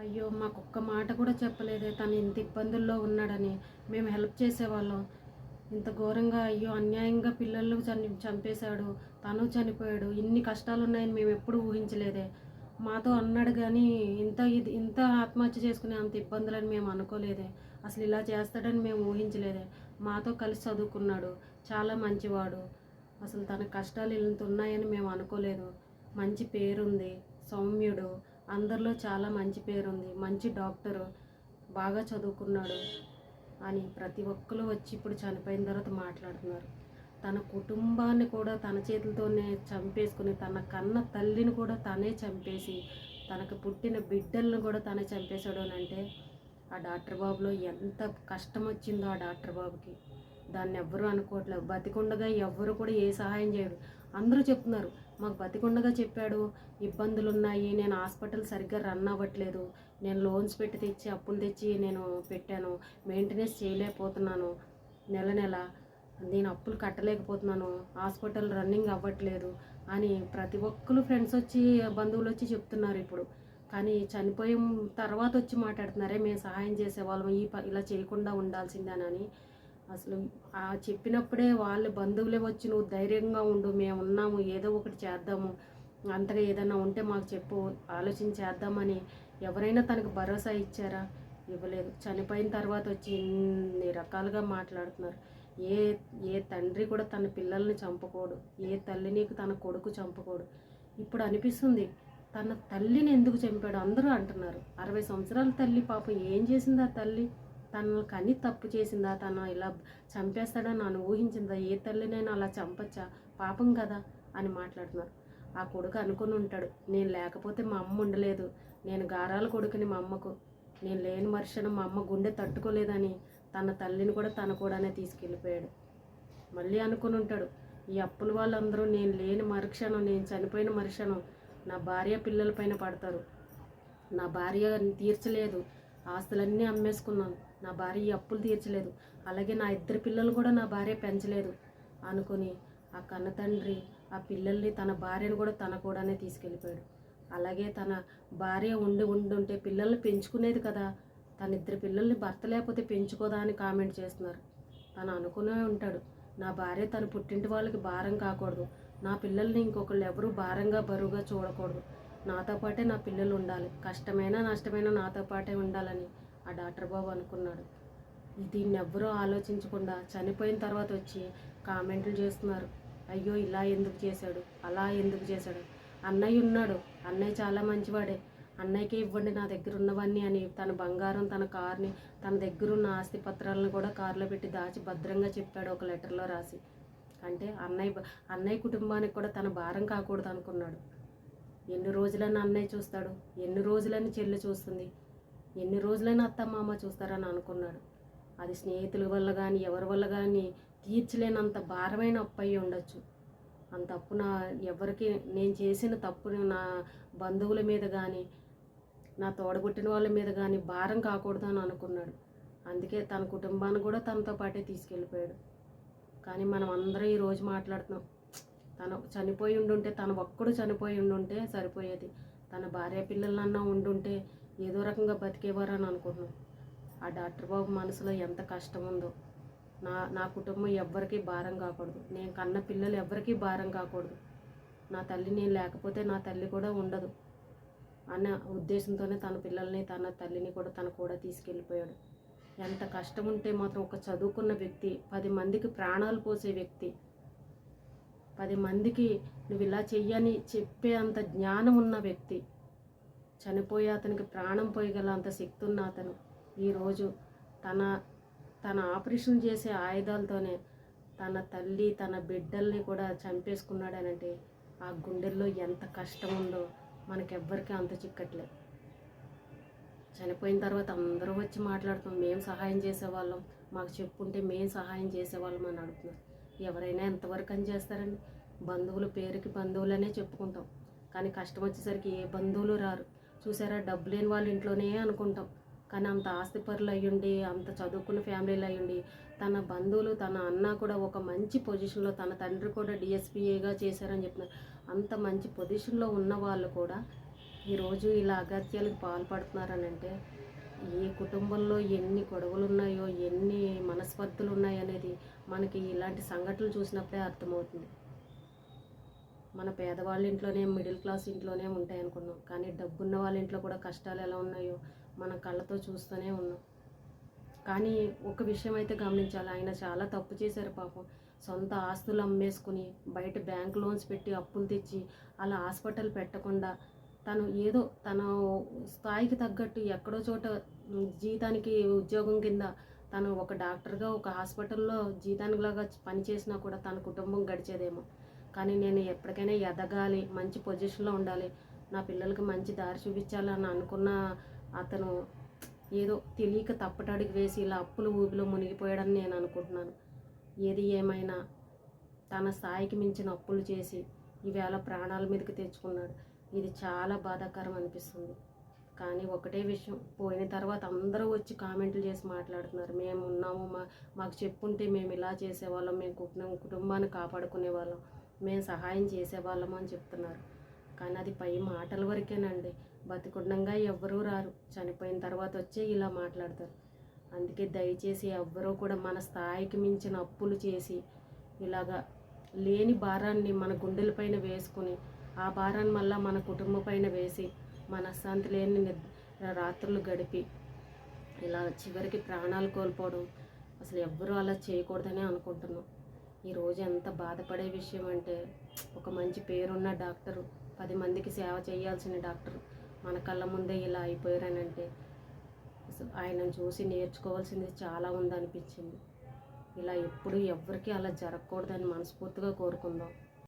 అయ్యో మాకు ఒక్క మాట కూడా చెప్పలేదే. తను ఇంత ఇబ్బందుల్లో ఉన్నాడని. మేము హెల్ప్ చేసేవాళ్ళం. ఇంత ఘోరంగా అయ్యో అన్యాయంగా పిల్లలు చని చంపేశాడు. తను చనిపోయాడు. ఇన్ని కష్టాలు ఉన్నాయని మేము ఎప్పుడు ఊహించలేదే. మాతో అన్నాడు కానీ ఇంత ఇది ఇంత ఆత్మహత్య చేసుకునే అంత ఇబ్బందులని మేము అనుకోలేదే. అసలు ఇలా చేస్తాడని మేము ఊహించలేదే. మాతో కలిసి చదువుకున్నాడు. చాలా మంచివాడు. అసలు తన కష్టాలు ఇంత ఉన్నాయని మేము అనుకోలేదు. మంచి పేరుంది. సౌమ్యుడు. అందరిలో చాలా మంచి పేరుంది. మంచి డాక్టరు. బాగా చదువుకున్నాడు అని ప్రతి ఒక్కరు వచ్చి ఇప్పుడు చనిపోయిన తర్వాత మాట్లాడుతున్నారు. తన కుటుంబాన్ని కూడా తన చేతులతోనే చంపేసుకుని తన కన్న తల్లిని కూడా తనే చంపేసి తనకు పుట్టిన బిడ్డలను కూడా తనే చంపేశాడు అని అంటే ఆ డాక్టర్ బాబులో ఎంత కష్టం వచ్చిందో ఆ డాక్టర్ బాబుకి. దాన్ని ఎవ్వరూ అనుకోవట్లేదు. బతికుండగా ఎవ్వరు కూడా ఏ సహాయం చేయరు. అందరూ చెప్తున్నారు మాకు బతికుండగా చెప్పాడు ఇబ్బందులు ఉన్నాయి నేను హాస్పిటల్ సరిగ్గా రన్ అవ్వట్లేదు. నేను లోన్స్ పెట్టి తెచ్చి అప్పులు తెచ్చి నేను పెట్టాను. మెయింటెనెన్స్ చేయలేకపోతున్నాను. నెల నెల నేను అప్పులు కట్టలేకపోతున్నాను. హాస్పిటల్ రన్నింగ్ అవ్వట్లేదు అని ప్రతి ఒక్కరు ఫ్రెండ్స్ వచ్చి బంధువులు వచ్చి చెప్తున్నారు ఇప్పుడు. కానీ చనిపోయిన తర్వాత వచ్చి మాట్లాడుతున్నారే మేము సహాయం చేసేవాళ్ళం ఈ ప ఇలా చేయకుండా ఉండాల్సిందేనని అసలు ఆ చెప్పినప్పుడే వాళ్ళ బంధువులే వచ్చి నువ్వు ధైర్యంగా ఉండు మేము ఉన్నాము ఏదో ఒకటి చేద్దాము. అంతగా ఏదైనా ఉంటే మాకు చెప్పు ఆలోచన చేద్దామని ఎవరైనా తనకు భరోసా ఇచ్చారా? ఇవ్వలేదు. చనిపోయిన తర్వాత వచ్చి ఇన్ని రకాలుగా మాట్లాడుతున్నారు. ఏ ఏ తండ్రి కూడా తన పిల్లల్ని చంపకూడదు. ఏ తల్లిని తన కొడుకు చంపకూడదు. ఇప్పుడు అనిపిస్తుంది తన తల్లిని ఎందుకు చంపాడు? అందరూ అంటున్నారు అరవై సంవత్సరాల తల్లి పాపం ఏం చేసింది ఆ తల్లి? తను కని తప్పు చేసిందా? తను ఇలా చంపేస్తాడని నన్ను ఊహించిందా? ఏ తల్లినైనా అలా చంపచ్చా? పాపం కదా? అని మాట్లాడుతున్నారు. ఆ కొడుకు అనుకుని ఉంటాడు. నేను లేకపోతే మా అమ్మ ఉండలేదు. నేను గారాల కొడుకుని మా అమ్మకు. నేను లేని మరుషను మా అమ్మ గుండె తట్టుకోలేదని తన తల్లిని కూడా తన కూడానే తీసుకెళ్ళిపోయాడు. మళ్ళీ అనుకుని ఉంటాడు ఈ అప్పుల వాళ్ళందరూ నేను లేని మరుక్షణం నేను చనిపోయిన మరుక్షణం నా భార్య పిల్లల పైన పడతారు. నా భార్య తీర్చలేదు. ఆస్తులన్నీ అమ్మేసుకున్నాను. నా భార్య అప్పులు తీర్చలేదు. అలాగే నా ఇద్దరు పిల్లలు కూడా నా భార్య పెంచలేదు. అనుకుని ఆ కన్న తండ్రి ఆ పిల్లల్ని తన భార్యను కూడా తన కూడానే తీసుకెళ్ళిపోయాడు. అలాగే తన భార్య ఉండి ఉండుంటే పిల్లల్ని పెంచుకునేది కదా. తన ఇద్దరు పిల్లల్ని భర్త లేకపోతే పెంచుకోదా అని కామెంట్ చేస్తున్నారు. తను అనుకునే ఉంటాడు నా భార్య తన పుట్టింటి వాళ్ళకి భారం కాకూడదు. నా పిల్లల్ని ఇంకొకళ్ళు ఎవరూ భారంగా బరువుగా చూడకూడదు. నాతో పాటే నా పిల్లలు ఉండాలి. కష్టమైనా నష్టమైనా నాతో పాటే ఉండాలని ఆ డాక్టర్ బాబు అనుకున్నాడు. దీన్ని ఎవ్వరూ ఆలోచించకుండా చనిపోయిన తర్వాత వచ్చి కామెంట్లు చేస్తున్నారు. అయ్యో ఇలా ఎందుకు చేశాడు? అలా ఎందుకు చేశాడు? అన్నయ్య ఉన్నాడు. అన్నయ్య చాలా మంచివాడే. అన్నయ్యకే ఇవ్వండి నా దగ్గర ఉన్నవన్నీ అని తన బంగారం తన కార్ని తన దగ్గర ఉన్న ఆస్తి పత్రాలను కూడా కారులో పెట్టి దాచి భద్రంగా చెప్పాడు ఒక లెటర్లో రాసి. అంటే అన్నయ్య అన్నయ్య కుటుంబానికి కూడా తన భారం కాకూడదు అనుకున్నాడు ఎన్ని రోజులని అన్నయ్య చూస్తాడు. ఎన్ని రోజులని చెల్లి చూస్తుంది. ఎన్ని రోజులైనా అత్త మామ చూస్తారని అనుకున్నాడు. అది స్నేహితుల వల్ల కానీ ఎవరి వల్ల కానీ తీర్చలేనంత భారమైన అప్పు అయి ఉండొచ్చు. అంత అప్పు నా ఎవరికి నేను చేసిన తప్పుని నా బంధువుల మీద కానీ నా తోడబుట్టిన వాళ్ళ మీద కానీ భారం కాకూడదు అని అనుకున్నాడు. అందుకే తన కుటుంబాన్ని కూడా తనతో పాటే తీసుకెళ్ళిపోయాడు. కానీ మనం అందరం ఈరోజు మాట్లాడుతున్నాం. తను చనిపోయి ఉండుంటే తను ఒక్కడు చనిపోయి ఉండుంటే సరిపోయేది. తన భార్య పిల్లలన్నా ఉండుంటే ఏదో రకంగా బతికేవారని అనుకుంటున్నాం. ఆ డాక్టర్ బాబు మనసులో ఎంత కష్టం ఉందో నా నా కుటుంబం ఎవ్వరికీ భారం కాకూడదు. నేను కన్న పిల్లలు ఎవ్వరికీ భారం కాకూడదు. నా తల్లి నేను లేకపోతే నా తల్లి కూడా ఉండదు అన్న ఉద్దేశంతోనే తన పిల్లల్ని తన తల్లిని కూడా తను కూడా తీసుకెళ్ళిపోయాడు. ఎంత కష్టం ఉంటే మాత్రం ఒక చదువుకున్న వ్యక్తి పది మందికి ప్రాణాలు పోసే వ్యక్తి పది మందికి నువ్వు ఇలా చెయ్యని చెప్పే అంత జ్ఞానం ఉన్న వ్యక్తి చనిపోయి అతనికి ప్రాణం పోయగల అంత శక్తి ఉన్న అతను ఈరోజు తన తన ఆపరేషన్ చేసే ఆయుధాలతోనే తన తల్లి తన బిడ్డల్ని కూడా చంపేసుకున్నాడనంటే ఆ గుండెల్లో ఎంత కష్టం ఉందో మనకెవ్వరికీ అంత చిక్కట్లేదు. చనిపోయిన తర్వాత అందరూ వచ్చి మాట్లాడుతాం మేము సహాయం చేసేవాళ్ళం. మాకు చెప్పుంటే మేము సహాయం చేసేవాళ్ళం అని అడుగుతున్నారు. ఎవరైనా ఎంతవరకు అని చేస్తారండి? బంధువులు పేరుకి బంధువులనే చెప్పుకుంటాం. కానీ కష్టం వచ్చేసరికి ఏ బంధువులు రారు. చూసారా? డబ్బు లేని వాళ్ళ ఇంట్లోనే అనుకుంటాం. కానీ అంత ఆస్తిపరులు అయ్యుండి అంత చదువుకున్న ఫ్యామిలీలు అయ్యుండి తన బంధువులు తన అన్న కూడా ఒక మంచి పొజిషన్లో తన తండ్రి కూడా డిఎస్పీఏగా చేశారని చెప్పినారు. అంత మంచి పొజిషన్లో ఉన్న వాళ్ళు కూడా ఈరోజు ఇలా అగత్యాలకు పాల్పడుతున్నారని అంటే ఏ కుటుంబంలో ఎన్ని గొడవలు ఉన్నాయో ఎన్ని మనస్పర్ధలు ఉన్నాయనేది మనకి ఇలాంటి సంఘటనలు చూసినప్పుడే అర్థమవుతుంది. మన పేదవాళ్ళ ఇంట్లోనే మిడిల్ క్లాస్ ఇంట్లోనే ఉంటాయి అనుకున్నాం. కానీ డబ్బున్న వాళ్ళ ఇంట్లో కూడా కష్టాలు ఎలా ఉన్నాయో మన కళ్ళతో చూస్తూనే ఉన్నాం. కానీ ఒక విషయం అయితే గమనించాలి. ఆయన చాలా తప్పు చేశారు పాపం. సొంత ఆస్తులు అమ్మేసుకుని బయట బ్యాంక్ లోన్స్ పెట్టి అప్పులు తెచ్చి అలా హాస్పిటల్ పెట్టకుండా తను ఏదో తన స్థాయికి తగ్గట్టు ఎక్కడో చోట జీతానికి ఉద్యోగం కింద తను ఒక డాక్టర్గా ఒక హాస్పిటల్లో జీతానికి లాగా పనిచేసినా కూడా తన కుటుంబం గడిచేదేమో. కానీ నేను ఎప్పటికైనా ఎదగాలి మంచి పొజిషన్లో ఉండాలి. నా పిల్లలకి మంచి దారి చూపించాలని అనుకున్న అతను ఏదో తెలియక తప్పటడుగు వేసి ఇలా అప్పుల ఊబిలో మునిగిపోయాడని నేను అనుకుంటున్నాను. ఏది ఏమైనా తన స్థాయికి మించిన అప్పులు చేసి ఈవేళ ప్రాణాల మీదకి తెచ్చుకున్నాడు. ఇది చాలా బాధాకరం అనిపిస్తుంది. కానీ ఒకటే విషయం పోయిన తర్వాత అందరూ వచ్చి కామెంట్లు చేసి మాట్లాడుతున్నారు. మేము ఉన్నాము మా మాకు చెప్పుంటే మేము ఇలా చేసేవాళ్ళం మేము కుటుంబం కుటుంబాన్ని కాపాడుకునే వాళ్ళం మేము సహాయం చేసేవాళ్ళం అని చెప్తున్నారు. కానీ అది పై మాటల వరకేనండి. బతికుండంగా ఎవ్వరూ రారు. చనిపోయిన తర్వాత వచ్చే ఇలా మాట్లాడతారు. అందుకే దయచేసి ఎవ్వరూ కూడా మన స్థాయికి మించిన అప్పులు చేసి ఇలాగా లేని భారాన్ని మన గుండెలపైన వేసుకుని ఆ భారాన్ని మళ్ళీ మన కుటుంబం పైన వేసి మనశ్శాంతి లేని రాత్రులు గడిపి ఇలా చివరికి ప్రాణాలు కోల్పోవడం అసలు ఎవ్వరూ అలా చేయకూడదని అనుకుంటున్నాం. ఈరోజు ఎంత బాధపడే విషయం అంటే ఒక మంచి పేరున్న డాక్టరు పది మందికి సేవ చేయాల్సిన డాక్టరు మన కళ్ళ ముందే ఇలా అయిపోయారనంటే అసలు ఆయనను చూసి నేర్చుకోవాల్సింది చాలా ఉందనిపించింది. ఇలా ఎప్పుడు ఎవరికి అలా జరగకూడదని మనస్ఫూర్తిగా కోరుకుందాం.